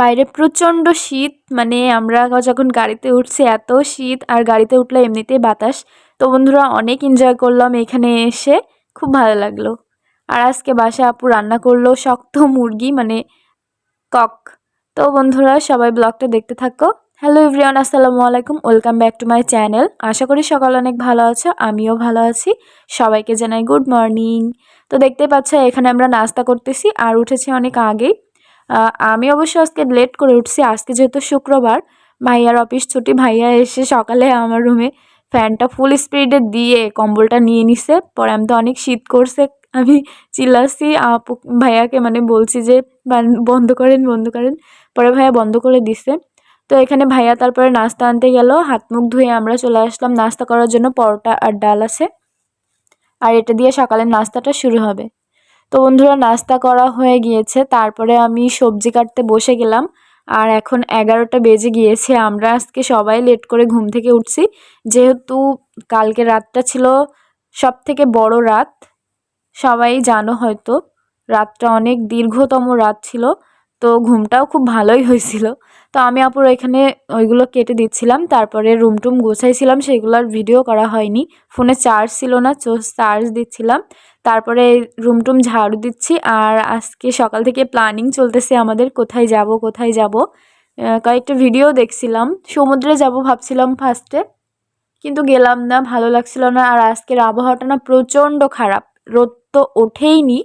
বাইরে প্রচণ্ড শীত মানে আমরা যখন গাড়িতে উঠছি এত শীত আর গাড়িতে উঠলে এমনিতেই বাতাস। তো বন্ধুরা, অনেক এনজয় করলাম এখানে এসে, খুব ভালো লাগল। আর আজকে বাসায় আপু রান্না করল শক্ত মুরগি মানে কক। তো বন্ধুরা, সবাই ব্লগটা দেখতে থাকো। হ্যালো এভরিওয়ান আসসালামু আলাইকুম welcome back to my channel আশা করি সকাল অনেক ভালো আছো, আমিও ভালো আছি। সবাইকে জানাই গুড মর্নিং তো দেখতে পাচ্ছ, এখানে আমরা নাস্তা করতেছি, আর উঠেছি অনেক আগেই। আমি অবশ্য আজকে লেট করে উঠছি। আজকে যেহেতু শুক্রবার, ভাইয়ার অফিস ছুটি, ভাইয়া এসে সকালে আমার রুমে ফ্যানটা ফুল স্পিডে দিয়ে কম্বলটা নিয়ে নিছে। পরে আমি তো অনেক শীত করছে, আমি চিল্লাচ্ছি, আপু, ভাইয়াকে মানে বলছি যে বন্ধ করেন বন্ধ করেন। পরে ভাইয়া বন্ধ করে দিছে। তো এখানে ভাইয়া তারপরে নাস্তা আনতে গেল। হাত মুখ ধুয়ে আমরা চলে আসলাম। নাস্তা করার জন্য পরোটা আর ডাল আছে। আর এটা দিয়ে সকালের নাস্তাটা শুরু হবে। তো বন্ধুরা, নাস্তা করা হয়ে গিয়েছে। তারপরে আমি সবজি কাটতে বসে গেলাম। আর এখন এগারোটা বেজে গিয়েছে। আমরা আজকে সবাই লেট করে ঘুম থেকে উঠছি। যেহেতু কালকে রাতটা ছিল সব থেকে বড় রাত, সবাই জানো হয়তো, রাতটা অনেক দীর্ঘতম রাত ছিল। তো ঘুমটাও খুব ভালোই হয়েছিল। তো আমি আপুর এখানে ওইগুলো কেটে দিচ্ছিলাম, তারপরে রুম টুম গোছাইছিলাম সেগুলোর ভিডিও করা হয়নি। ফোনে চার্জ ছিল না চার্জ দিচ্ছিলাম। তারপরে রুম টুম ঝাড়ু দিচ্ছি, আর আজকে সকাল থেকে প্ল্যানিং চলতেছে আমাদের, কোথায় যাব কোথায় যাব। কয়েকটা ভিডিও দেখছিলাম, সমুদ্রে যাব ভাবছিলাম ফার্স্টে কিন্তু গেলাম না, ভালো লাগছিল না, আর আজকের আবহাওয়াটা না প্রচণ্ড খারাপ। রোদ তো ওঠেইনি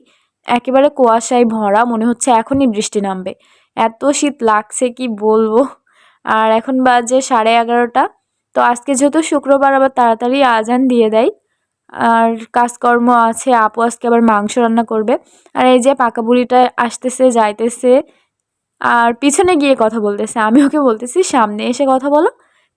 একেবারে কুয়াশায় ভরা, মনে হচ্ছে এখনই বৃষ্টি নামবে। এত শীত লাগছে, কি বলব? আর এখন বাজে সাড়ে এগারোটা। তো আজকে যেহেতু শুক্রবার, আবার তাড়াতাড়ি আজান দিয়ে দেয়। আর কাজকর্ম আছে, আপু আজকে আবার মাংস রান্না করবে। আর এই যে পাকা বুড়িটা আসতেছে, যাইতেছে, আর পিছনে গিয়ে কথা বলতেছে। আমি ওকে বলতেছি, সামনে এসে কথা বলো।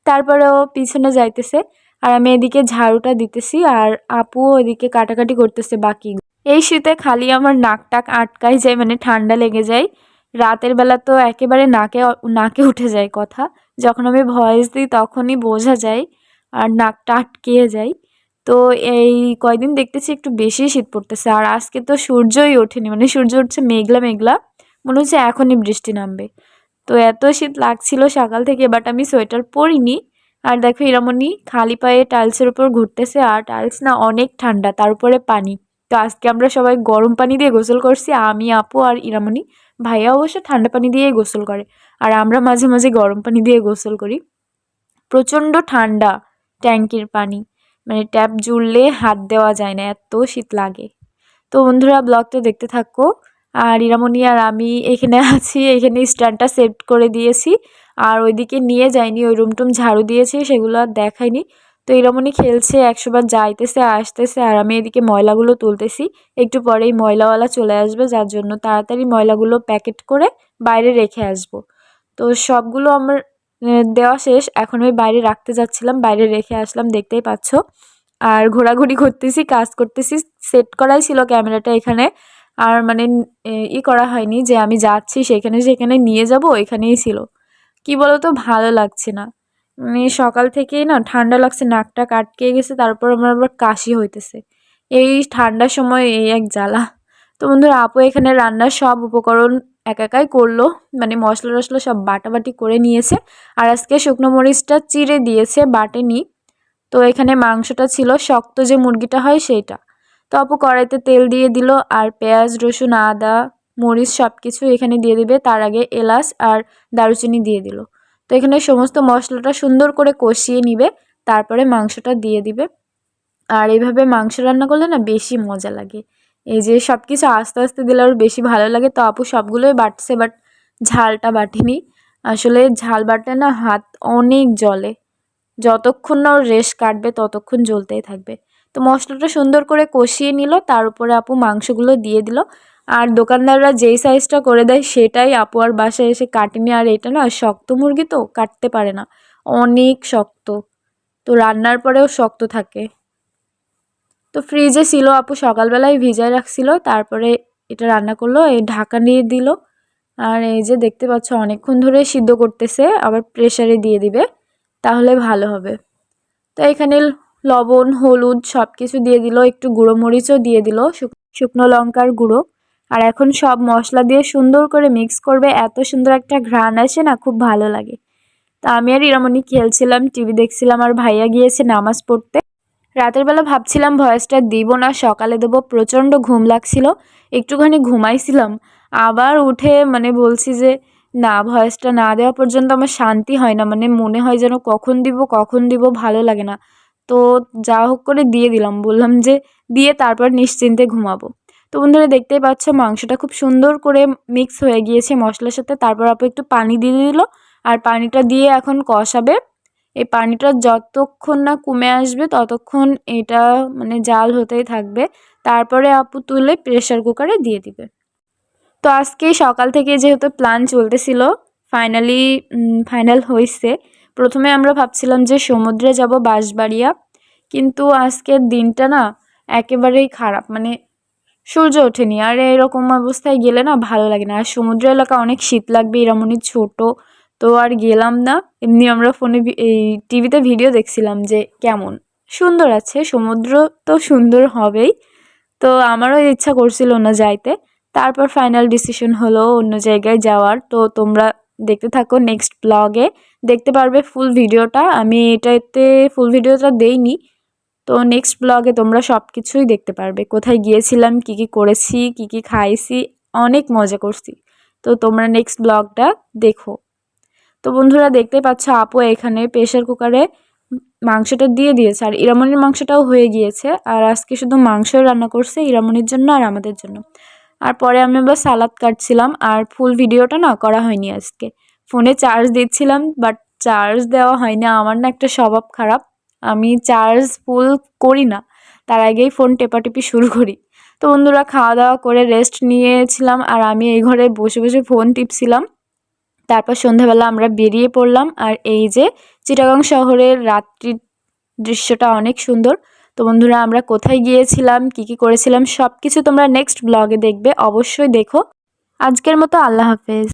তারপরে ও পিছনে যাইতেছে। আর আমি এদিকে ঝাড়ুটা দিতেছি, আর আপু ওইদিকে কাটাকাটি করতেছে বাকি এই শীতে খালি আমার নাক টাক আটকাই যায় মানে ঠান্ডা লেগে যায়। রাতের বেলা তো একেবারে নাকে নাকে উঠে যায় কথা। যখন আমি ভয়েস দিই তখনই বোঝা যায় আর নাকটা আটকিয়ে যায়। তো এই কয়দিন দেখতেছি একটু বেশি শীত পড়তেছে। আর আজকে তো সূর্যই ওঠেনি মানে সূর্য উঠছে মেঘলা মেঘলা। মনে হচ্ছে এখনই বৃষ্টি নামবে। তো এত শীত লাগছিল সকাল থেকে বাট আমি সোয়েটার পরিনি। আর দেখো ইরামনি খালি পায়ে টাইলসের উপর ঘুরতেছে। আর টাইলস না অনেক ঠান্ডা, তার উপরে পানি। তো আজকে আমরা সবাই গরম পানি দিয়ে গোসল করছি, আমি, আপু আর ইরামনি ভাইয়া অবশ্য ঠান্ডা পানি দিয়েই গোসল করে, আর আমরা মাঝে মাঝে গরম পানি দিয়ে গোসল করি। প্রচণ্ড ঠান্ডা ট্যাঙ্কির পানি মানে ট্যাপ জুড়লে হাত দেওয়া যায় না, এত শীত লাগে। তো বন্ধুরা ব্লগটা দেখতে থাকো, আর ইরামনি আর আমি এখানে আছি, এখানে স্ট্যান্ডটা সেট করে দিয়েছি, আর ওইদিকে নিয়ে যাইনি, ওই রুমটুম ঝাড়ু দিয়েছি, সেগুলো আর দেখাইনি। তো এরমনি খেলছে, একশোবার যাইতেছে, আসতেছে আর আমি এদিকে ময়লাগুলো তুলতেছি। একটু পরেই ময়লাওয়ালা চলে আসবে, যার জন্য তাড়াতাড়ি ময়লাগুলো প্যাকেট করে বাইরে রেখে আসব। তো সবগুলো আমার দেওয়া শেষ। এখন আমি বাইরে রাখতে যাচ্ছিলাম, বাইরে রেখে আসলাম, দেখতেই পাচ্ছ। আর ঘোরাঘুরি করতেছি, কাজ করতেছি, সেট করাই ছিল ক্যামেরাটা এখানে। আর মানে ই করা হয়নি যে আমি যাচ্ছি সেখানে সেখানে নিয়ে যাব, এখানেই ছিল। কি বলতো, ভালো লাগছে না। মানে সকাল থেকেই না ঠান্ডা লাগছে, নাকটা কাটকে গেছে, তারপর আমার আবার কাশি হইতেছে। এই ঠান্ডার সময় এই এক জ্বালা। তো বন্ধুরা, আপু এখানে রান্নার সব উপকরণ এক একাই করল মানে মশলা টশলা সব বাটাবাটি করে নিয়েছে। আর আজকে শুকনো মরিচটা চিড়ে দিয়েছে বাটেনি। তো এখানে মাংসটা ছিল শক্ত যে মুরগিটা হয় সেইটা। তো আপু কড়াইতে তেল দিয়ে দিল আর পেঁয়াজ, রসুন, আদা, মরিচ সব কিছু এখানে দিয়ে দিবে। তার আগে এলাচ আর দারুচিনি দিয়ে দিল। তো এখানে সমস্ত মশলাটা সুন্দর করে কষিয়ে নিবে, তারপরে মাংসটা দিয়ে দিবে। আর এইভাবে মাংস রান্না করলে না বেশি মজা লাগে। এই যে সব কিছু আস্তে আস্তে দিলে আরও বেশি ভালো লাগে। তো আপু সবগুলোই বাটছে, বাট ঝালটা বাটিনি। আসলে ঝাল বাটলে না হাত অনেক জলে যতক্ষণ না ওর রেশ কাটবে, ততক্ষণ জ্বলতেই থাকবে। তো মশলাটা সুন্দর করে কষিয়ে নিল, তার উপরে আপু মাংসগুলো দিয়ে দিল। আর দোকানদাররা যেই সাইজটা করে দেয় সেটাই আপু আর বাসায় এসে কাটেনি। আর এটা না, শক্ত মুরগি তো কাটতে পারে না, অনেক শক্ত। তো রান্নার পরেও শক্ত থাকে। তো ফ্রিজে ছিল আপু, সকালবেলায় ভিজায় রাখছিল, তারপরে এটা রান্না করল, এই ঢাকা নিয়ে দিল। আর এই যে দেখতে পাচ্ছ, অনেকক্ষণ ধরে সিদ্ধ করতেছে, আবার প্রেশারে দিয়ে দিবে, তাহলে ভালো হবে। তো এখানে লবণ, হলুদ সব কিছু দিয়ে দিল, একটু গুঁড়ো মরিচও দিয়ে দিল শুকনো লঙ্কার গুঁড়ো। আর এখন সব মশলা দিয়ে সুন্দর করে মিক্স করবে। এত সুন্দর একটা ঘ্রাণ আসে না, খুব ভালো লাগে। তা আমি আর ইরামণি খেলছিলাম টিভি দেখছিলাম আর ভাইয়া গিয়েছে নামাজ পড়তে। রাতের বেলা ভাবছিলাম ভয়েসটা দিব না, সকালে দেবো, প্রচণ্ড ঘুম লাগছিল, একটুখানি ঘুমাইছিলাম। আবার উঠে মানে বলছি যে, না, ভয়েসটা না দেওয়া পর্যন্ত আমার শান্তি হয় না মানে মনে হয় যেন কখন দিব কখন দিব, ভালো লাগে না। তো যা হোক করে দিয়ে দিলাম, বললাম যে, দিয়ে তারপর নিশ্চিন্তে ঘুমাবো। তো বন্ধুরা দেখতেই পাচ্ছ, মাংসটা খুব সুন্দর করে মিক্স হয়ে গিয়েছে মশলার সাথে। তারপর আপু একটু পানি দিয়ে দিল আর পানিটা দিয়ে এখন কষাবে। এই পানিটা যতক্ষণ না কমে আসবে ততক্ষণ এটা মানে জাল হতেই থাকবে। তারপরে আপু তুলে প্রেশার কুকারে দিয়ে দিবে। তো আজকে সকাল থেকে যেহেতু প্ল্যান চলতেছিল ফাইনালি ফাইনাল হয়েছে প্রথমে আমরা ভাবছিলাম যে সমুদ্রে যাব বাঁশবাড়িয়া। কিন্তু আজকের দিনটা না একেবারেই খারাপ মানে সূর্য ওঠেনি। আর এরকম অবস্থায় গেলে না ভালো লাগে না। আর সমুদ্র এলাকা অনেক শীত লাগবে এরমনই ছোট। তো আর গেলাম না। এমনি আমরা ফোনে এই টিভিতে ভিডিও দেখছিলাম যে কেমন। সুন্দর আছে, সমুদ্র তো সুন্দর হবেই। তো আমারও ইচ্ছা করছিল না যাইতে। তারপর ফাইনাল ডিসিশন হলো অন্য জায়গায় যাওয়ার। তো তোমরা দেখতে থাকো নেক্সট ব্লগে দেখতে পারবে ফুল ভিডিওটা আমি এটাতে ফুল ভিডিওটা দেইনি। তো নেক্সট ব্লগে তোমরা সব কিছুই দেখতে পারবে। কোথায় গিয়েছিলাম, কি কি করেছি, কি কি খাইছি, অনেক মজা করছি। তো তোমরা নেক্সট ব্লগটা দেখো। তো বন্ধুরা দেখতে পাচ্ছ আপু এখানে প্রেশার কুকারে মাংসটা দিয়ে দিয়েছে। আর ইরামনির মাংসটাও হয়ে গিয়েছে। আর আজকে শুধু মাংস রান্না করছে ইরামনির জন্য আর আমাদের জন্য। আর পরে আমি আবার সালাদ কাটছিলাম। আর ফুল ভিডিওটা না করা হয়নি আজকে। ফোনে চার্জ দিচ্ছিলাম বাট চার্জ দেওয়া হয়নি। আমার না একটা স্বভাব খারাপ। আমি চার্জ ফুল করি না, তার আগেই ফোন টেপাটেপি শুরু করি। তো বন্ধুরা খাওয়া দাওয়া করে রেস্ট নিয়েছিলাম আর আমি এই ঘরে বসে বসে ফোন টিপছিলাম। তারপর সন্ধ্যাবেলা আমরা বেরিয়ে পড়লাম আর এই যে চিটাগাং শহরের রাত্রির দৃশ্যটা অনেক সুন্দর। তো বন্ধুরা, আমরা কোথায় গিয়েছিলাম, কি কি করেছিলাম সব কিছু তোমরা নেক্সট ব্লগে দেখবে, অবশ্যই দেখো। আজকের মতো আল্লাহ হাফেজ।